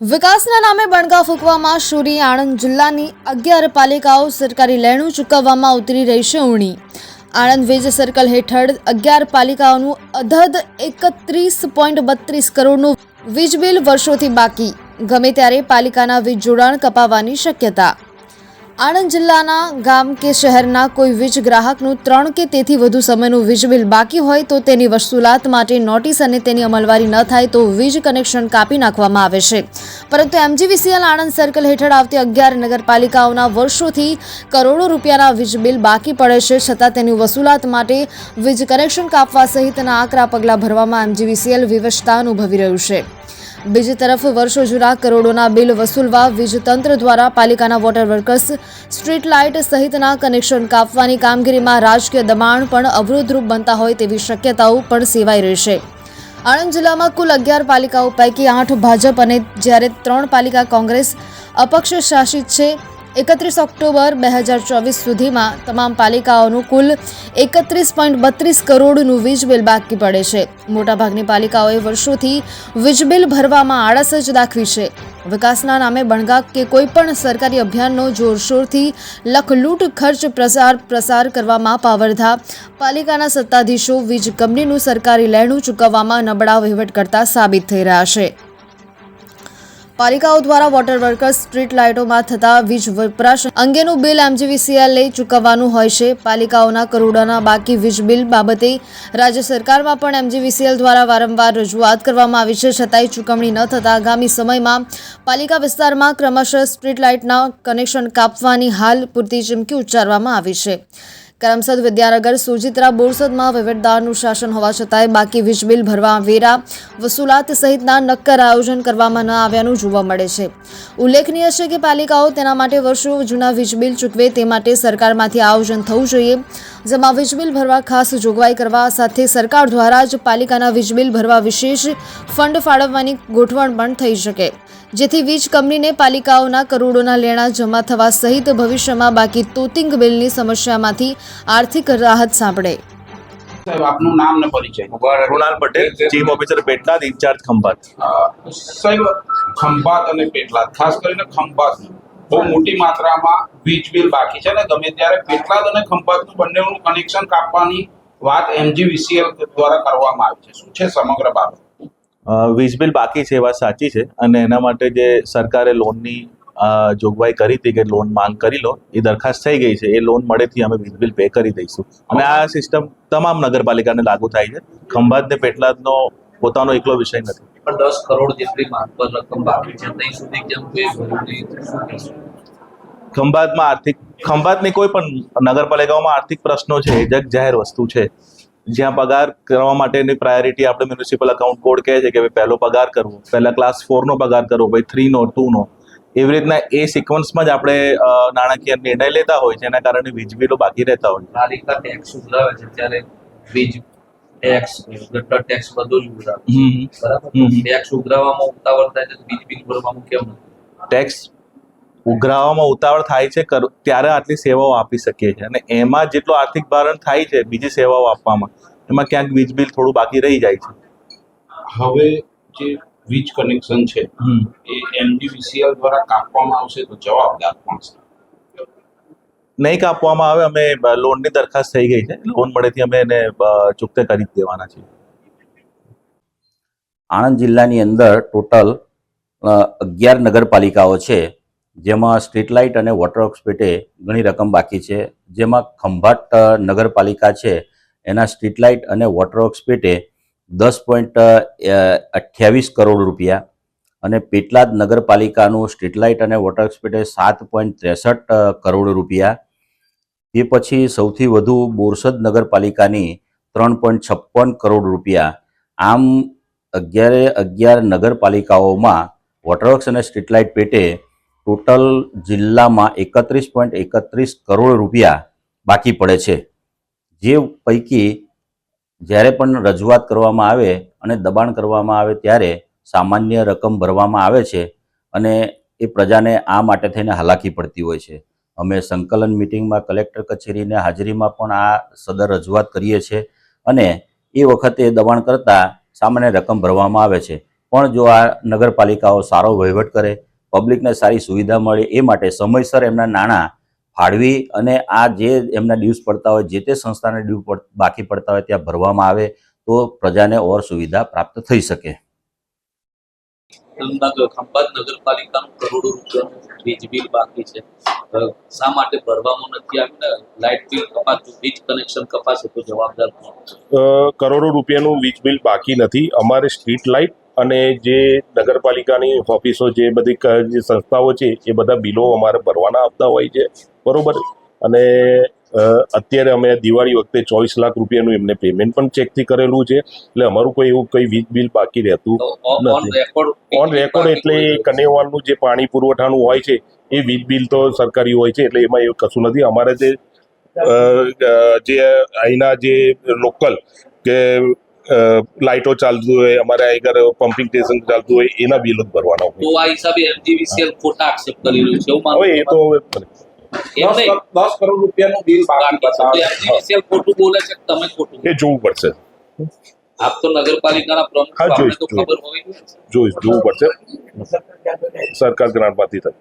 વિકાસના નામે બણગા ફૂંકવામાં શૂરી આણંદ જિલ્લાની અગિયાર પાલિકાઓ સરકારી લેણું ચૂકવવામાં ઉતરી રહી છે ઊણી. આણંદ વીજ સર્કલ હેઠળ અગિયાર પાલિકાઓનું અધધ એકત્રીસ પોઈન્ટ બત્રીસ કરોડનું વીજ બિલ વર્ષોથી બાકી. ગમે ત્યારે પાલિકાના વીજ જોડાણ કપાવવાની શક્યતા. આણંદ જિલ્લાના ગામ કે શહેરના કોઈ વીજ ગ્રાહકનું ત્રણ કે તેથી વધુ સમયનું વીજ બિલ બાકી હોય તો તેની વસૂલાત માટે નોટિસ અને તેની અમલવારી ન થાય તો વીજ કનેક્શન કાપી નાખવામાં આવે છે. પરંતુ એમજીવીસીએલ આણંદ સર્કલ હેઠળ આવતી અગિયાર નગરપાલિકાઓના વર્ષોથી કરોડો રૂપિયાના વીજ બિલ બાકી પડે છે. છતાં તેની વસૂલાત માટે વીજ કનેક્શન કાપવા સહિતના આકરા પગલાં ભરવામાં એમજીવીસીએલ વિવશતા અનુભવી રહ્યું છે. બીજી તરફ વર્ષો જૂના કરોડોના બિલ વસૂલવા વીજતંત્ર દ્વારા પાલિકાના વોટર વર્કર્સ સ્ટ્રીટ લાઇટ સહિતના કનેક્શન કાપવાની કામગીરીમાં રાજકીય દબાણ પણ અવરોધરૂપ બનતા હોય તેવી શક્યતાઓ પણ સેવાઈ રહેશે આણંદ જિલ્લામાં કુલ અગિયાર પાલિકાઓ પૈકી આઠ ભાજપ અને જ્યારે ત્રણ પાલિકા કોંગ્રેસ અપક્ષ શાસિત છે એકત્રીસ ઓક્ટોબર બે હજાર ચોવીસ સુધીમાં તમામ પાલિકાઓનું કુલ એકત્રીસ પોઈન્ટ બત્રીસ કરોડનું વીજ બિલ બાકી પડે છે. મોટાભાગની પાલિકાઓએ વર્ષોથી વીજ બિલ ભરવામાં આળસ જ દાખવી છે. વિકાસના નામે બણગા કે કોઈપણ સરકારી અભિયાનનો જોરશોરથી લખલૂટ ખર્ચ પ્રસાર પ્રસાર કરવામાં પાવરધા. પાલિકાના સત્તાધીશો વીજ કંપનીનું સરકારી લેણું ચૂકવવામાં નબળા વહીવટ કરતા સાબિત થઈ રહ્યા છે. પાલિકાઓ દ્વારા વોટર વર્કર્સ સ્ટ્રીટ લાઇટોમાં થતા વીજ વપરાશ અંગેનું બિલ એમજીવીસીએલએ ચૂકવવાનું હોય છે. પાલિકાઓના કરોડોના બાકી વીજ બિલ બાબતે રાજ્ય સરકારમાં પણ એમજીવીસીએલ દ્વારા વારંવાર રજૂઆત કરવામાં આવી છે. છતાંય ચૂકવણી ન થતાં આગામી સમયમાં પાલિકા વિસ્તારમાં ક્રમશઃ સ્ટ્રીટ લાઇટના કનેક્શન કાપવાની હાલ પૂરતી ચીમકી ઉચ્ચારવામાં આવી છે. કરમસદ વિદ્યાનગર સુજિત્રા બોરસદમાં વહીવટદારનું શાસન હોવા છતાંય બાકી વીજ બિલ ભરવા વેરા વસૂલાત સહિતના નક્કર આયોજન કરવામાં ન આવ્યાનું જોવા મળે છે. ઉલ્લેખનીય છે કે પાલિકાઓ તેના માટે વર્ષો જૂના વીજ બિલ ચૂકવે તે માટે સરકારમાંથી આયોજન થવું જોઈએ, જેમાં વીજ બિલ ભરવા ખાસ જોગવાઈ કરવા સાથે સરકાર દ્વારા જ પાલિકાના વીજ બિલ ભરવા વિશેષ ફંડ ફાળવવાની ગોઠવણ પણ થઈ શકે. જેથી વીજ કંપનીને પાલિકાઓના કરોડોના લેણા જમા થવા સહિત ભવિષ્યમાં બાકી તોતિંગ બિલની સમસ્યામાંથી આર્થિક રાહત સાંપડે. સાહેબ આપનું નામ ને પરિચય. Krunal Patel chief officer Petlad incharge Khambhat. સાહેબ ખંભાત અને પેટલાદ ખાસ કરીને ખંભાત. બહુ મોટી માત્રામાં વીજ બિલ બાકી છે ને ગમે ત્યારે પેટલાદ અને ખંભાતનું બંનેનું કનેક્શન કાપવાની વાત એમજીવીસીએલ દ્વારા કરવામાં આવી છે. શું છે સમગ્ર બાબત? વીજ બિલ બાકી છે એ વાત સાચી છે અને એના માટે જે સરકારે લોનની જોગવાઈ કરી હતી કે લોન માંગ કરી લો. એ દરખાસ્ત થઈ ગઈ છે. એ લોન મળેથી અમે વીજ બિલ પે કરી દઈશું. અને આ સિસ્ટમ તમામ નગરપાલિકાને લાગુ થાય છે. ખંભાત ને પેટલાદનો પોતાનો એકલો વિષય નથી. પણ દસ કરોડ જેટલી રકમ બાકી છે. ત્યાં સુધી કેમ કોઈ? ખંભાતમાં આર્થિક ખંભાતની કોઈ પણ નગરપાલિકાઓમાં આર્થિક પ્રશ્નો છે એ જગ જાહેર વસ્તુ છે. જ્યાં પગાર કરવા માટેની પ્રાયોરિટી આપણે મ્યુનિસિપલ અકાઉન્ટ કોડ કહે છે કે પહેલો પગાર કરવો પહેલા ક્લાસ ફોરનો પગાર કરવો ભાઈ થ્રીનો ટુનો એવી રીતના એ સિક્વન્સમાં જ આપણે નાણાકીય નિર્ણય લેતા હોય જેના કારણે વીજ બિલો બાકી રહેતા હોય પાલિકા ટેક્સ ઉઘરાવે છે ત્યારે વીજ ટેક્સ ગટર ટેક્સ બધું જ ઉઘરાવે બરાબર? હમ. ટેક્સ ઉઘરાવવામાં ઉતાવળ થાય છે વીજ બિલ ભરવામાં કેમ ટેક્સ ઉઘરાવવામાં ઉતાવળ થાય છે કર- ત્યારે આટલી સેવાઓ આપી શકીએ છીએ. અને એમાં જેટલો આર્થિક ભારણ થાય છે બીજી સેવાઓ આપવામાં એમાં ક્યાંક વીજ બિલ થોડું બાકી રહી જાય છે. હવે જે વીજ કનેક્શન છે. એ એમડીવીસીએલ દ્વારા કાપવામાં આવશે તો જવાબદાર કોણ છે નહીં કાપવામાં આવે અમે લોનની દરખાસ્ત થઈ ગઈ છે. લોન મળેથી અમે એને ચૂકતે કરી દેવાના છીએ. આણંદ જિલ્લાની અંદર ટોટલ અગિયાર નગરપાલિકાઓ છે જેમાં સ્ટ્રીટ લાઇટ અને વોટર વર્ક્સ પેટે ઘણી રકમ બાકી છે. જેમાં ખંભાટ નગરપાલિકા છે એના સ્ટ્રીટ લાઇટ અને વોટર વર્ક્સ પેટે દસ પોઈન્ટ અઠ્યાવીસ કરોડ રૂપિયા અને પેટલાદ નગરપાલિકાનું સ્ટ્રીટલાઇટ અને વોટર વર્ક્સ પેટે સાત પોઈન્ટ ત્રેસઠ કરોડ રૂપિયા. તે પછી સૌથી વધુ બોરસદ નગરપાલિકાની ત્રણ પોઈન્ટ છપ્પન કરોડ રૂપિયા. આમ અગિયારે અગિયાર નગરપાલિકાઓમાં વોટરવર્ક્સ અને સ્ટ્રીટલાઇટ પેટે ટોટલ જિલ્લામાં એકત્રીસ પોઈન્ટ એકત્રીસ કરોડ રૂપિયા બાકી પડે છે. જે પૈકી જ્યારે પણ રજૂઆત કરવામાં આવે અને દબાણ કરવામાં આવે ત્યારે સામાન્ય રકમ ભરવામાં આવે છે અને એ પ્રજાને આ માટે થઈને હાલાકી પડતી હોય છે. અમે સંકલન મિટિંગમાં કલેક્ટર કચેરીને હાજરીમાં પણ આ સદર રજૂઆત કરીએ છીએ અને એ વખતે દબાણ કરતાં સામાન્ય રકમ ભરવામાં આવે છે. પણ જો આ નગરપાલિકાઓ સારો વહીવટ કરે, પબ્લિકને સારી સુવિધા મળે એ માટે સમયસર એમના નાણાં ફાળવી અને આ જે એમના ડ્યુઝ પડતા હોય જે તે સંસ્થાને ડ્યુ બાકી પડતા હોય ત્યાં ભરવામાં આવે તો પ્રજાને ઓર સુવિધા પ્રાપ્ત થઈ શકે. ખંભાત નગરપાલિકાનું કરોડો રૂપિયાનું વીજ બિલ બાકી છે. શા માટે ભરવામાં નથી આવ્યું લાઇટ બિલ કપાતું વીજ કનેક્શન કપાશે તો જવાબદાર કરોડો રૂપિયાનું વીજ બિલ બાકી નથી. અમારે સ્ટ્રીટ લાઇટ અને જે નગરપાલિકાની ઓફિસો જે બધી જે સંસ્થાઓ છે એ બધા બિલો અમારે ભરવાના આપતા હોય છે. બરોબર? અને અત્યારે અમે દિવાળી વખતે ચોવીસ લાખ રૂપિયાનું એમને પેમેન્ટ પણ ચેકથી કરેલું છે. એટલે અમારું કોઈ એવું કંઈ વીજ બિલ બાકી રહેતું નથી. ઓન રેકોર્ડ એટલે કનેવાલનું જે પાણી પુરવઠાનું હોય છે એ વીજ બિલ તો સરકારી હોય છે એટલે એમાં એવું કશું નથી. અમારે જે જે અહીંના જે લોકલ કે લાઇટો ચાલતું હોય અમારે આગળ પમ્પિંગ સ્ટેશન ચાલતું હોય એના બિલ જ ભરવાના તો હોય આ હિસાબે એમજીવીસીએલ ખોટા આક્ષેપ કરી રહ્યું છે એવું હવે એ તો દસ નહીં. દસ કરોડ રૂપિયાનું બિલ બાકી ખોટું બોલે છે તમે ખોટું એ જોવું પડશે. આપ તો નગરપાલિકાના પ્રમુખ જોઈશ, જોઈશ. ખબર હોવી જોઈએ. જોઈ જોવું પડશે. સરકાર ગ્રાન્ટમાંથી થાય.